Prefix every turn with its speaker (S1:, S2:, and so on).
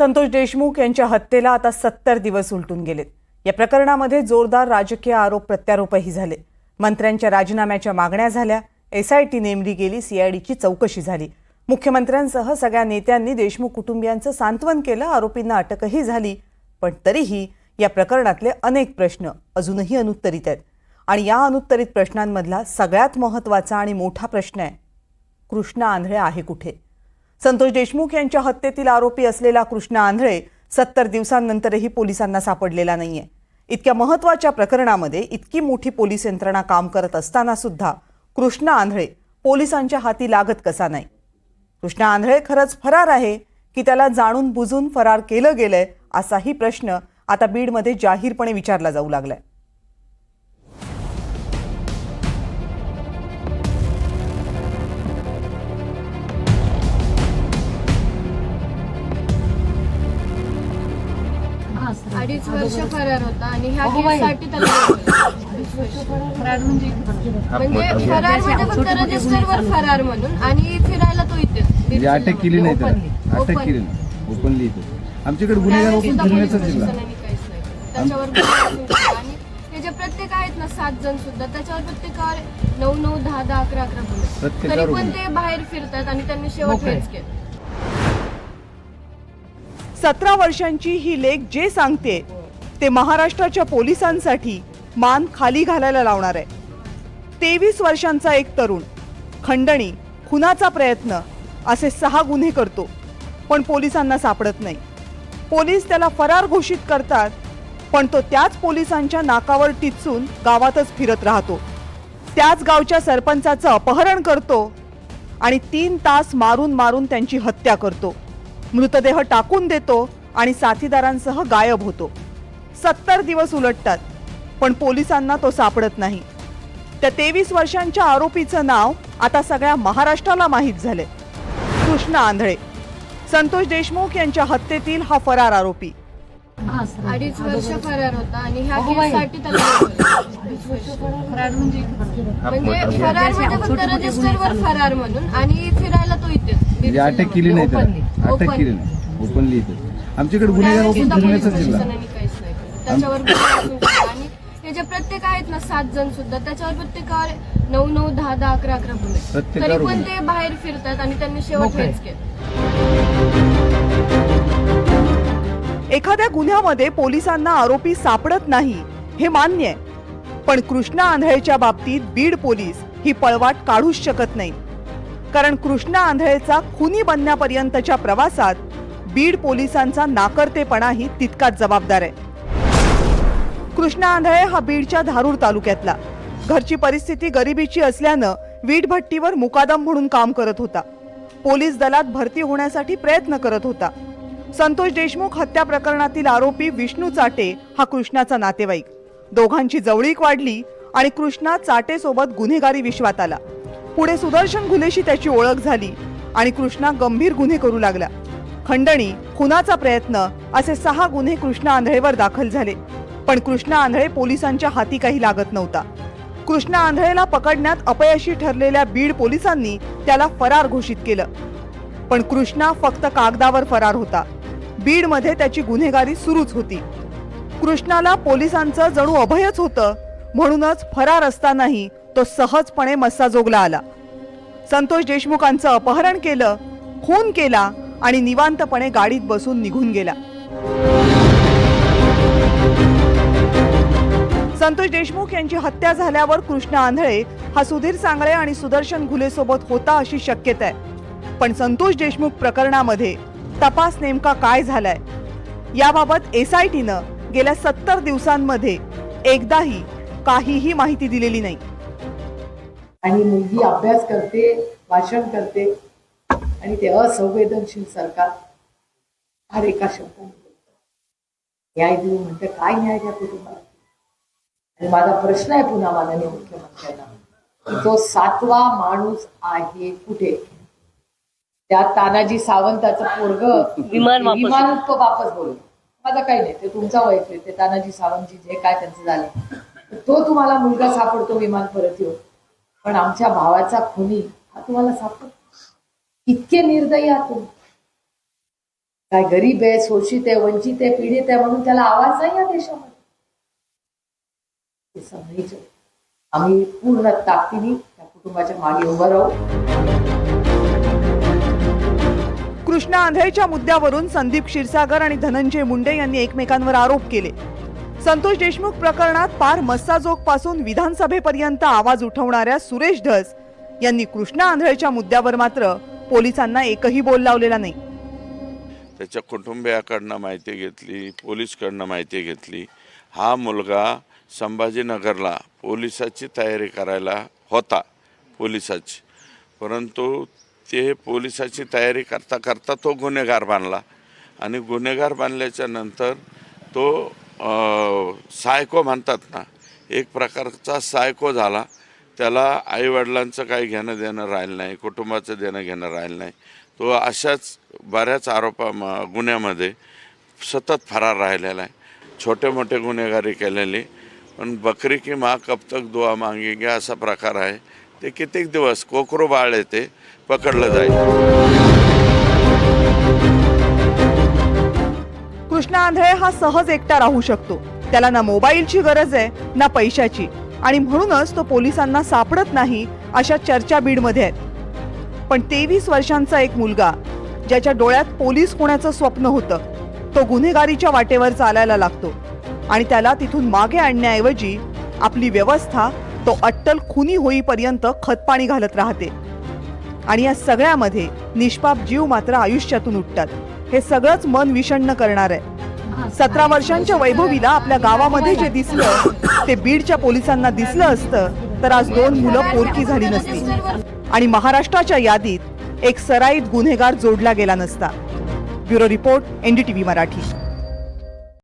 S1: संतोष देशमुख यांच्या हत्येला आता सत्तर दिवस उलटून गेलेत. या प्रकरणामध्ये जोरदार राजकीय आरोप प्रत्यारोपही झाले. मंत्र्यांच्या राजीनाम्याच्या मागण्या झाल्या. एसआयटी नेमली गेली सीआयडीची चौकशी झाली. मुख्यमंत्र्यांसह सगळ्या नेत्यांनी देशमुख कुटुंबियांचं सांत्वन केलं आरोपींना अटकही झाली. पण तरीही या प्रकरणातले अनेक प्रश्न अजूनही अनुत्तरित आहेत. आणि या अनुत्तरित प्रश्नांमधला सगळ्यात महत्त्वाचा आणि मोठा प्रश्न आहे कृष्णा आंधळे आहे कुठे? संतोष देशमुख यांच्या हत्येतील आरोपी असलेला कृष्णा आंधळे सत्तर दिवसांनंतरही पोलिसांना सापडलेला नाहीये. इतक्या महत्त्वाच्या प्रकरणामध्ये इतकी मोठी पोलीस यंत्रणा काम करत असताना सुद्धा कृष्णा आंधळे पोलिसांच्या हाती लागत कसा नाही? कृष्णा आंधळे खरंच फरार आहे की त्याला जाणून बुजून फरार केलं गेलंय असाही प्रश्न आता बीडमध्ये जाहीरपणे विचारला जाऊ लागलाय.
S2: अडीच वर्ष फरार होता आणि ह्या केससाठी त्याला म्हणजे फरार म्हणजे फक्त रजिस्टरवर फरार म्हणून आणि फिरायला तो इथे.
S3: म्हणजे अटक केली नाही त्याला अटक केली नाही. ओपनली इथे. आमच्याकडे गुन्हेगार ओपन फिरण्याचा जिल्हा.
S2: त्याच्यावर. आणि हे जे प्रत्येक आहेत ना सात जण सुद्धा त्याच्यावर प्रत्येकावर नऊ नऊ दहा दहा अकरा अकरा गुन्हे तरी पण. ते बाहेर फिरतात आणि त्यांनी शेवट हेच केलं.
S1: सतरा वर्षांची ही लेख जे सांगते ते महाराष्ट्राच्या पोलिसांसाठी मान खाली घालायला लावणार आहे. तेवीस वर्षांचा एक तरुण खंडणी खुनाचा प्रयत्न असे सहा गुन्हे करतो पण पोलिसांना सापडत नाही. पोलीस त्याला फरार घोषित करतात पण तो त्याच पोलिसांच्या नाकावर टिचून गावातच फिरत राहतो. त्याच गावच्या सरपंचाचं अपहरण करतो आणि तीन तास मारून मारून त्यांची हत्या करतो. मृतदेह टाकून देतो आणि साथीदारांसह गायब होतो. सत्तर दिवस उलटतात पण पोलिसांना तो सापडत नाही. त्या तेवीस वर्षांच्या आरोपीचं नाव आता सगळ्या महाराष्ट्राला माहीत झालंय. कृष्ण आंधळे संतोष देशमुख यांच्या हत्येतील हा फरार आरोपी.
S2: अडीच वर्ष फरार होता आणि ह्या केससाठी त्याला म्हणजे फरार म्हणजे फक्त रजिस्टरवर फरार म्हणून आणि फिरायला तो इथे
S3: म्हणजे अटक केली नाही. अटक केली नाही? ओपनली इथे. आमच्याकडे गुन्हेगार ओपन फिरण्याचा जिल्हा
S2: त्याच्यावर. आणि हे जे प्रत्येक आहेत ना सात जण सुद्धा त्याच्यावर प्रत्येकावर नऊ नऊ दहा दहा अकरा अकरा गुन्हे. तरी पण. ते बाहेर फिरतात आणि त्यांनी शेवट हेच केलं.
S1: एखाद्या गुन्ह्यामध्ये पोलिसांना आरोपी सापडत नाही हे मान्य आहे. पण कृष्णा आंधळेच्या बाबतीत बीड पोलीस ही पळवाट काढूच शकत नाही कारण कृष्णा आंधळेचा खुनी बनण्यापर्यंतच्या प्रवासात बीड पोलिसांचा नाकर्तेपणाही तितकाच जबाबदार आहे. कृष्णा आंधळे हा बीडच्या धारूर तालुक्यातला. घरची परिस्थिती गरिबीची असल्यानं वीटभट्टीवर मुकादम म्हणून काम करत होता. पोलीस दलात भरती होण्यासाठी प्रयत्न करत होता. संतोष देशमुख हत्या प्रकरणातील आरोपी विष्णू चाटे हा कृष्णाचा नातेवाईक. दोघांची जवळीक वाढली आणि कृष्णा चाटेसोबत गुन्हेगारी विश्वात आला. पुढे सुदर्शन घुलेशी त्याची ओळख झाली आणि कृष्णा गंभीर गुन्हे करू लागला खंडणी खुनाचा प्रयत्न असे सहा गुन्हे कृष्णा आंधळेवर दाखल झाले. पण कृष्णा आंधळे पोलिसांच्या हाती काही लागत नव्हता. कृष्णा आंधळेला पकडण्यात अपयशी ठरलेल्या बीड पोलिसांनी त्याला फरार घोषित केलं. पण कृष्णा फक्त कागदावर फरार होता. बीडमध्ये त्याची गुन्हेगारी सुरूच होती. कृष्णाला पोलिसांचं जणू अभयच होतं म्हणूनच फरार असतानाही तो सहजपणे मस्साजोगला आला. संतोष देशमुखांचं अपहरण केलं खून केला आणि निवांतपणे गाडीत बसून निघून गेला. संतोष देशमुख यांची हत्या झाल्यावर कृष्ण आंधळे हा सुधीर सांगळे आणि सुदर्शन घुलेसोबत होता अशी शक्यता आहे. पण संतोष देशमुख प्रकरणामध्ये तपास नेमका काय झालाय? याबाबत एस आय टीनं गेल्या सत्तर दिवसांमध्ये एकदाही काहीही माहिती दिलेली नाही.
S4: आणि मुलगी अभ्यास करते भाषण करते आणि ते असंवेदनशील सरकार फार एका शब्दाने. न्याय देऊ म्हणते काय न्याय द्या कुटुंबाला? आणि माझा प्रश्न आहे पुन्हा माननीय मुख्यमंत्र्यांना की तो सातवा माणूस आहे कुठे? त्या तानाजी सावंताचं पोरग
S5: विमान वापस.
S4: विमान तो वापस बोलू माझं काही नाही ते तुमचा वैफे ते तानाजी सावंतजी जे काय त्यांचं झालं. तो तुम्हाला मुलगा सापडतो विमान परत येऊन. पण आमच्या भावाचा खुनी हा तुम्हाला सापड इतके निर्दयी आहात काय गरीब आहे शोषित आहे वंचित आहे पीडित आहे म्हणून त्याला आवाज नाही या देशामध्ये. ते समजायचं. आम्ही पूर्ण ताकदीने त्या कुटुंबाच्या मागे उभं राहू.
S1: कृष्णा आंधळेच्या मुद्द्यावरून संदीप क्षीरसागर आणि धनंजय मुंडे यांनी एकमेकांवर आरोप केले. संतोष देशमुख प्रकरणात पार मस्साजोगपासून विधानसभेपर्यंत आवाज उठवणाऱ्या सुरेश धस यांनी कृष्णा आंधळेच्या मुद्द्यावर मात्र पोलिसांना एकही बोल लावलेला नाही.
S5: त्याच्या कुटुंबियाकडनं माहिती घेतली पोलीसकडनं माहिती घेतली. हा मुलगा संभाजीनगरला पोलिसाची तयारी करायला होता पोलिसाची. परंतु ते पोलिसाची तयारी करता करता तो गुन्हेगार बांधला आणि गुन्हेगार बांधल्याच्या नंतर तो सायको म्हणतात ना एक प्रकारचा सायको झाला. त्याला आईवडिलांचं काही घेणं देणं राहिलं नाही कुटुंबाचं देणं घेणं राहिलं नाही. तो अशाच बऱ्याच आरोपा म- गुन्ह्यामध्ये सतत फरार राहिलेला आहे. छोटे मोठे गुन्हेगारी केलेली पण बकरी की माँ कब तक दुआ मागेंगे असा प्रकार आहे. ते कित्येक दिवस कोकरू बाळ येते पकडलं जाईल.
S1: कृष्णा आंधळे हा सहज एकटा राहू शकतो. त्याला ना मोबाईलची गरज आहे ना पैशाची. आणि म्हणूनच तो पोलिसांना सापडत नाही अशा चर्चा बीडमध्ये आहेत. पण तेवीस वर्षांचा एक मुलगा ज्याच्या डोळ्यात पोलीस होण्याचं स्वप्न होतं तो गुन्हेगारीच्या वाटेवर चालायला लागतो. आणि त्याला तिथून मागे आणण्याऐवजी आपली व्यवस्था तो अट्टल खुनी होईपर्यंत खतपाणी घालत राहते. आणि या सगळ्यामध्ये निष्पाप जीव मात्र आयुष्यातून उठतात. हे सगळंच मन विषण्ण करणार आहे. सतरा वर्षांच्या वैभवीला आपल्या गावामध्ये जे दिसलं ते बीडच्या पोलिसांना दिसलं असतं तर आज दोन मुलं पोरकी झाली नसती. आणि महाराष्ट्राच्या यादीत एक सराईत गुन्हेगार जोडला गेला नसता. Bureau report NDTV Marathi.